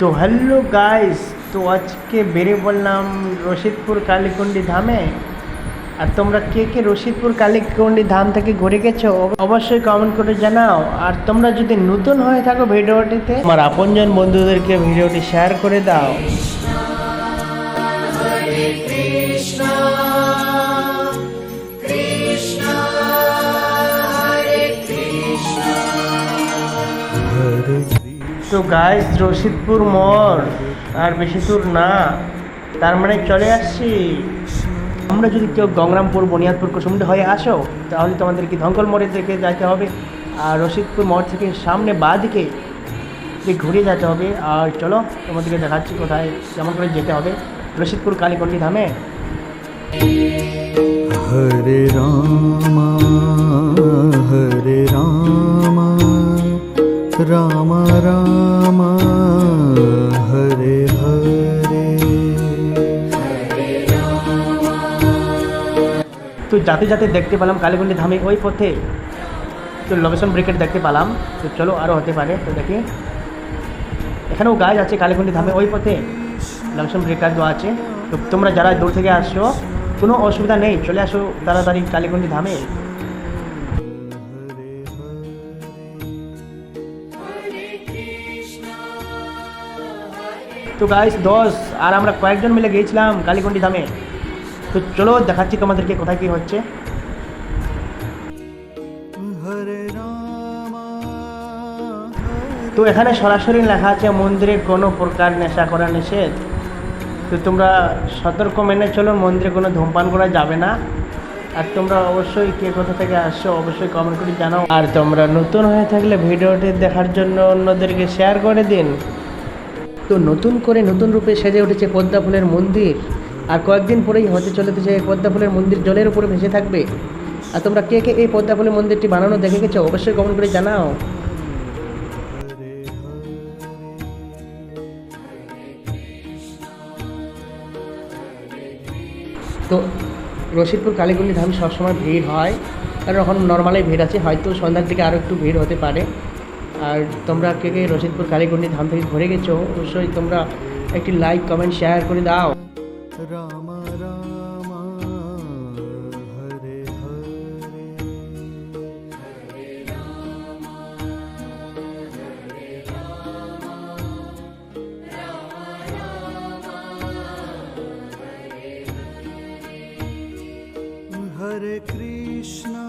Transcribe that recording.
তো hello guys তো আজকে বেরিয়ে বললাম রশিদপুর কালীকুন্ডি ধামে আর তোমরা কে কে রশিদপুর কালীকুন্ডি ধাম থেকে ঘুরে গেছো অবশ্যই কমেন্ট করে জানাও আর তোমরা যদি নতুন হয়ে থাকো ভিডিওটিতে আমার আপনজন বন্ধুদেরকে ভিডিওটি শেয়ার করে দাও তো গাইস রশিদপুর মোড় আর বেশি দূর না। তার মানে চলে আসছি। আমরা যদি কেউ গঙ্গরামপুর বনিয়াদপুর কুসুমটা হয়ে আসো, তাহলে তোমাদেরকে ধঙ্কল মোড়ে থেকে যাইতে হবে। আর রশিদপুর মোড় থেকে সামনে বাঁদিকে দিকে ঘুরে যেতে হবে। আর চলো, তোমাদেরকে দেখাচ্ছি কোথায় কেমন করে যেতে হবে। রশিদপুর কালীকন্ডি ধামে। হরে রাম রাম রাম হরে হরে তো যাতে যাতে দেখতে পেলাম কালীগুন্ডি ধামে ওই পথে। তো লোকেশন ব্রেকেট দেখতে পেলাম। তো চলো আরও হতে পারে, তো দেখি। এখানেও গাছ আছে কালীগুন্ডি ধামে ওই পথে। লোকেশন ব্রেকার দেওয়া আছে। তো তোমরা যারা দূর থেকে আসছো, কোনো অসুবিধা নেই। চলে আসো তাড়াতাড়ি কালীগুন্ডি ধামে। তো গাইস দশ আর আমরা কয়েকজন মিলে গিয়েছিলাম কালীগুন্ডি ধামে। তো চলো দেখাচ্ছি তোমাদেরকে কোথায় কি হচ্ছে। তো এখানে সরাসরি লেখা আছে মন্দিরে কোনো প্রকার নেশা করা নিষেধ। তো তোমরা সতর্ক মেনে চলো মন্দিরে কোনো ধূমপান করা যাবে না। আর তোমরা অবশ্যই কে কোথা থেকে আসছো অবশ্যই কমেন্ট করে জানাও। আর তোমরা নতুন হয়ে থাকলে ভিডিওটি দেখার জন্য অন্যদেরকে শেয়ার করে দিন। তো নতুন করে নতুন রূপে সেজে উঠেছে পদ্মা ফুলের মন্দির। আর কয়েকদিন পরেই হতে চলেছে পদ্মা ফুলের মন্দির জলের উপরে ভেসে থাকবে। আর তোমরা কে কে এই পদ্মা ফুলের মন্দিরটি বানানো দেখে গেছো অবশ্যই কমেন্ট করে জানাও। তো রশিদপুর কালীগুলি ধাম সবসময় ভিড় হয়। কারণ এখন নর্মালি ভিড় আছে, হয়তো সন্ধ্যার দিকে আরও একটু ভিড় হতে পারে। আর তোমরা কে কে রশিদপুর কালীগুন্ডি ধাম থেকে ঘুরে গেছো, অবশ্যই তোমরা একটি লাইক কমেন্ট শেয়ার করে দাও। Hare Krishna Hare Hare. হরে কৃষ্ণ।